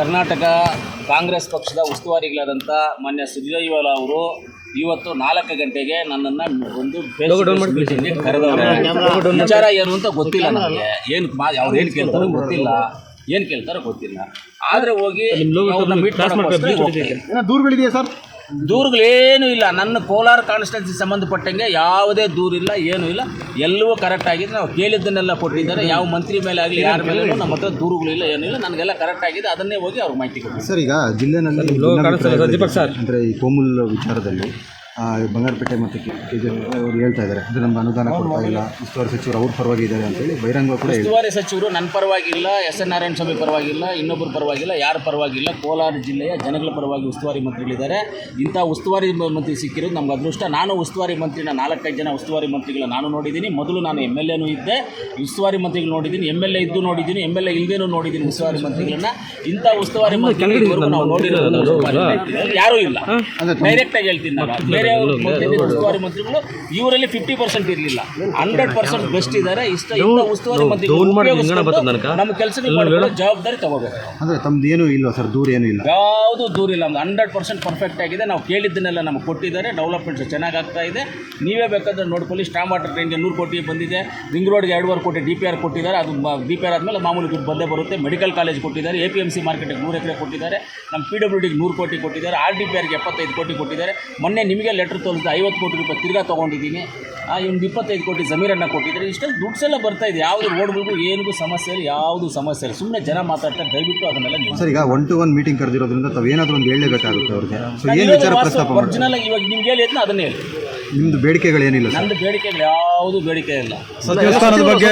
ಕರ್ನಾಟಕ ಕಾಂಗ್ರೆಸ್ ಪಕ್ಷದ ಉಸ್ತುವಾರಿಗಳಾದಂಥ ಮಾನ್ಯ ಸುಜಯವಾಲ ಅವರು ಇವತ್ತು ನಾಲ್ಕು ಗಂಟೆಗೆ ನನ್ನನ್ನು ಒಂದು ಕರೆದವ್ರೆ. ವಿಚಾರ ಏನು ಅಂತ ಗೊತ್ತಿಲ್ಲ ನನಗೆ. ಏನು ಮಾ ಅವ್ರು ಏನು ಕೇಳ್ತಾರೋ ಗೊತ್ತಿಲ್ಲ. ಏನು ಕೇಳ್ತಾರೋ ಗೊತ್ತಿಲ್ಲ. ಆದರೆ ಹೋಗಿ ದೂರುಗಳಿದೆಯಾ ಸರ್? ದೂರುಗಳೇನೂ ಇಲ್ಲ. ನನ್ನ ಕೋಲಾರ ಕಾನ್ಸ್ಟಿಟ್ಯೂನ್ಸಿ ಸಂಬಂಧಪಟ್ಟಂಗೆ ಯಾವುದೇ ದೂರಿಲ್ಲ ಏನೂ ಇಲ್ಲ. ಎಲ್ಲವೂ ಕರೆಕ್ಟ್ ಆಗಿದೆ. ನಾವು ಕೇಳಿದ್ದನ್ನೆಲ್ಲ ಕೊಟ್ಟಿದ್ದಾರೆ. ಯಾವ ಮಂತ್ರಿ ಮೇಲೆ ಆಗಲಿ ಯಾರ ಮೇಲೆ ನಮ್ಮ ಹತ್ರ ದೂರುಗಳಿಲ್ಲ ಏನೂ ಇಲ್ಲ. ನನಗೆಲ್ಲ ಕರೆಕ್ಟ್ ಆಗಿದೆ. ಅದನ್ನೇ ಹೋಗಿ ಅವ್ರಿಗೆ ಮಾಹಿತಿ ಕೊಡ್ತೀವಿ ಸರ್ ಈಗ ಜಿಲ್ಲೆನಲ್ಲಿ ಅಂದರೆ ಅಂದ್ರೆ ಈ ಕೋಮುಲ್ ವಿಚಾರದಲ್ಲಿ ಬಂಗಾರಪೇಟೆ ಮತ್ತು ಕೆ ಜಿ ಅವರು ಹೇಳ್ತಾ ಇದ್ದಾರೆ. ಅಂದರೆ ನಮ್ಮ ಅನುದಾನ ಕೊಡ್ತಾ ಇಲ್ಲ. ಉಸ್ತುವಾರಿ ಸಚಿವರು ಅವ್ರ ಪರವಾಗಿ ಇದ್ದಾರೆ ಅಂತೇಳಿ ಬಹಿರಂಗ ಕೂಡ ಉಸ್ತುವಾರಿ ಸಚಿವರು ನನ್ನ ಪರವಾಗಿಲ್ಲ ಎಸ್ ಎನ್ ನಾರಾಯಣ ಸ್ವಾಮಿ ಪರವಾಗಿಲ್ಲ ಇನ್ನೊಬ್ಬರ ಪರವಾಗಿಲ್ಲ ಯಾರ ಪರವಾಗಿಲ್ಲ ಕೋಲಾರ ಜಿಲ್ಲೆಯ ಜನಗಳ ಪರವಾಗಿ ಉಸ್ತುವಾರಿ ಮಂತ್ರಿಗಳಿದ್ದಾರೆ ಇಂಥ ಉಸ್ತುವಾರಿ ಮಂತ್ರಿ ಸಿಕ್ಕಿರೋದು ನಮ್ಗೆ ಅದೃಷ್ಟ. ನಾನು ಉಸ್ತುವಾರಿ ಮಂತ್ರಿನ ನಾಲ್ಕೈದು ಜನ ಉಸ್ತುವಾರಿ ಮಂತ್ರಿಗಳ ನಾನು ನೋಡಿದ್ದೀನಿ. ಮೊದಲು ನಾನು ಎಂ ಎಲ್ ಎನೂ ಇದ್ದೆ. ಉಸ್ತುವಾರಿ ಮಂತ್ರಿಗಳು ನೋಡಿದ್ದೀನಿ. ಎಂ ಎಲ್ ಎ ಇದ್ದು ನೋಡಿದ್ದೀನಿ. ಎಂ ಎಲ್ ಎ ಇಲ್ಲದೇನೂ ನೋಡಿದ್ದೀನಿ ಉಸ್ತುವಾರಿ ಮಂತ್ರಿಗಳನ್ನ. ಇಂಥ ಉಸ್ತುವಾರಿ ಮಂತ್ರಿಗಳು ನಾವು ನೋಡಿರೋದು ಯಾರೂ ಇಲ್ಲ. ಡೈರೆಕ್ಟ್ ಆಗಿ ಹೇಳ್ತೀನಿ ನಾನು. ಬೇರೆ ಉಸ್ತುವಾರಿ ಮಂತ್ರಿಗಳು ಇವರಲ್ಲಿ ಫಿಫ್ಟಿ ಪರ್ಸೆಂಟ್ ಇರಲಿಲ್ಲ. ಹಂಡ್ರೆಡ್ ಪರ್ಸೆಂಟ್ ಬೆಸ್ಟ್ ಇದ್ದಾರೆ ಇಷ್ಟ ಇಂಥ ಉಸ್ತುವಾರಿ ಮಂತ್ರಿಗಳು ನಮ್ಮ ಕೆಲಸಗಳು ಮಾಡ್ಕೊಳ್ಳೋ ಜವಾಬ್ದಾರಿ ತಗೋಬೇಕು. ಅಂದರೆ ತಮ್ದು ಏನೂ ಇಲ್ಲ ಸರ್ ದೂರ ಏನು ಇಲ್ಲ. ಯಾವುದು ದೂರ ಇಲ್ಲ ಒಂದು ಹಂಡ್ರೆಡ್ ಪರ್ಸೆಂಟ್ ಪರ್ಫೆಕ್ಟ್ ಆಗಿದೆ. ನಾವು ಕೇಳಿದ್ದನ್ನೆಲ್ಲ ನಮಗೆ ಕೊಟ್ಟಿದ್ದಾರೆ ಡೆವಲಪ್ಮೆಂಟ್ ಚೆನ್ನಾಗಿ ಆಗ್ತಾ ಇದೆ. ನೀವೇ ಬೇಕಾದ್ರೆ ನೋಡ್ಕೊಳ್ಳಿ ಸ್ಟಾಮ್ ವಾಟರ್ ಟ್ರೈನ್ಗೆ ನೂರು ಕೋಟಿ ಬಂದಿದೆ. ರಿಂಗ್ ರೋಡ್ಗೆ ಎರಡುವರೆ ಕೋಟಿ ಡಿ ಪಿ ಆರ್ ಕೊಟ್ಟಿದ್ದಾರೆ. ಅದು ಡಿ ಪಿ ಆರ್ ಆದಮೇಲೆ ಮಾಮೂಲಿ ದುಡ್ಡು ಬಂದೇ ಬರುತ್ತೆ. ಮೆಡಿಕಲ್ ಕಾಲೇಜ್ ಕೊಟ್ಟಿದ್ದಾರೆ ಎ ಪಿ ಎಂ ಸಿ ಮಾರ್ಕೆಟ್ಗೆ ನೂರು ಎಕರೆ ಕೊಟ್ಟಿದ್ದಾರೆ. ನಮ್ಮ ಪಿ ಡಬ್ಲ್ಯೂ ಡಿಗೆ ನೂರು ಕೋಟಿ ಕೊಟ್ಟಿದ್ದಾರೆ. ಆರ್ ಡಿ ಪಿ ಆರ್ಗೆ ಎಪ್ಪತ್ತೈದು ಕೋಟಿ ಕೊಟ್ಟಿದ್ದಾರೆ. ಮೊನ್ನೆ ನಿಮಗೆ ಲೆಟ್ರ್ ತೋರಿಸಿದೆ ಐವತ್ತು ಕೋಟಿ ರೂಪಾಯಿ ತಿರ್ಗಾ ತೊಗೊಂಡಿದ್ದೀನಿ. ಇವ್ನಿಗೆ ಇಪ್ಪತ್ತೈದು ಕೋಟಿ ಜಮೀರನ್ನು ಕೊಟ್ಟಿದ್ದಾರೆ ಇಷ್ಟೆಲ್ಲ ದುಡ್ಸೆಲ್ಲ ಬರ್ತಾ ಇದೆ. ಯಾವುದು ರೋಡ್ಗಳಿಗೂ ಏನಿಗೂ ಸಮಸ್ಯೆ ಇಲ್ಲ ಯಾವುದು ಸಮಸ್ಯೆ ಇಲ್ಲ. ಸುಮ್ಮನೆ ಜನ ಮಾತಾಡ್ತಾರೆ ದಯವಿಟ್ಟು ಅದನ್ನೆಲ್ಲ ನೀವು ಸರ್ ಈಗ ಒನ್ ಟು ಒನ್ ಮೀಟಿಂಗ್ ಕರೆದಿರೋದ್ರಿಂದ ತಾವು ಏನಾದರೂ ಒಂದು ಹೇಳಬೇಕಾಗುತ್ತೆ ಅವ್ರಿಗೆ. ಸೊ ಏನು ವಿಚಾರ ಪ್ರಸ್ತಾಪ ಒರಿಜಿನಲ್ ಇವಾಗ ನಿಮ್ಗೆ ಹೇಳಿ ಅದನ್ನ ಅದನ್ನೇ ಹೇಳಿ. ನಿಮ್ಮದು ಬೇಡಿಕೆಗಳು ಏನಿಲ್ಲ ನಂದು ಬೇಡಿಕೆಗಳು ಯಾವುದು ಬೇಡಿಕೆ ಇಲ್ಲ. ದೇವಸ್ಥಾನದ ಬಗ್ಗೆ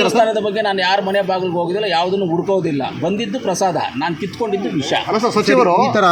ದೇವಸ್ಥಾನದ ಬಗ್ಗೆ ನಾನು ಯಾರ ಮನೆ ಬಾಗಿಲಿಗೆ ಹೋಗೋದಿಲ್ಲ ಯಾವುದನ್ನು ಹುಡ್ಕೋದಿಲ್ಲ. ಬಂದಿದ್ದು ಪ್ರಸಾದ ನಾನು ಕಿತ್ಕೊಂಡಿದ್ದು ವಿಷಯ ಸಚಿವರು ಈ ಥರ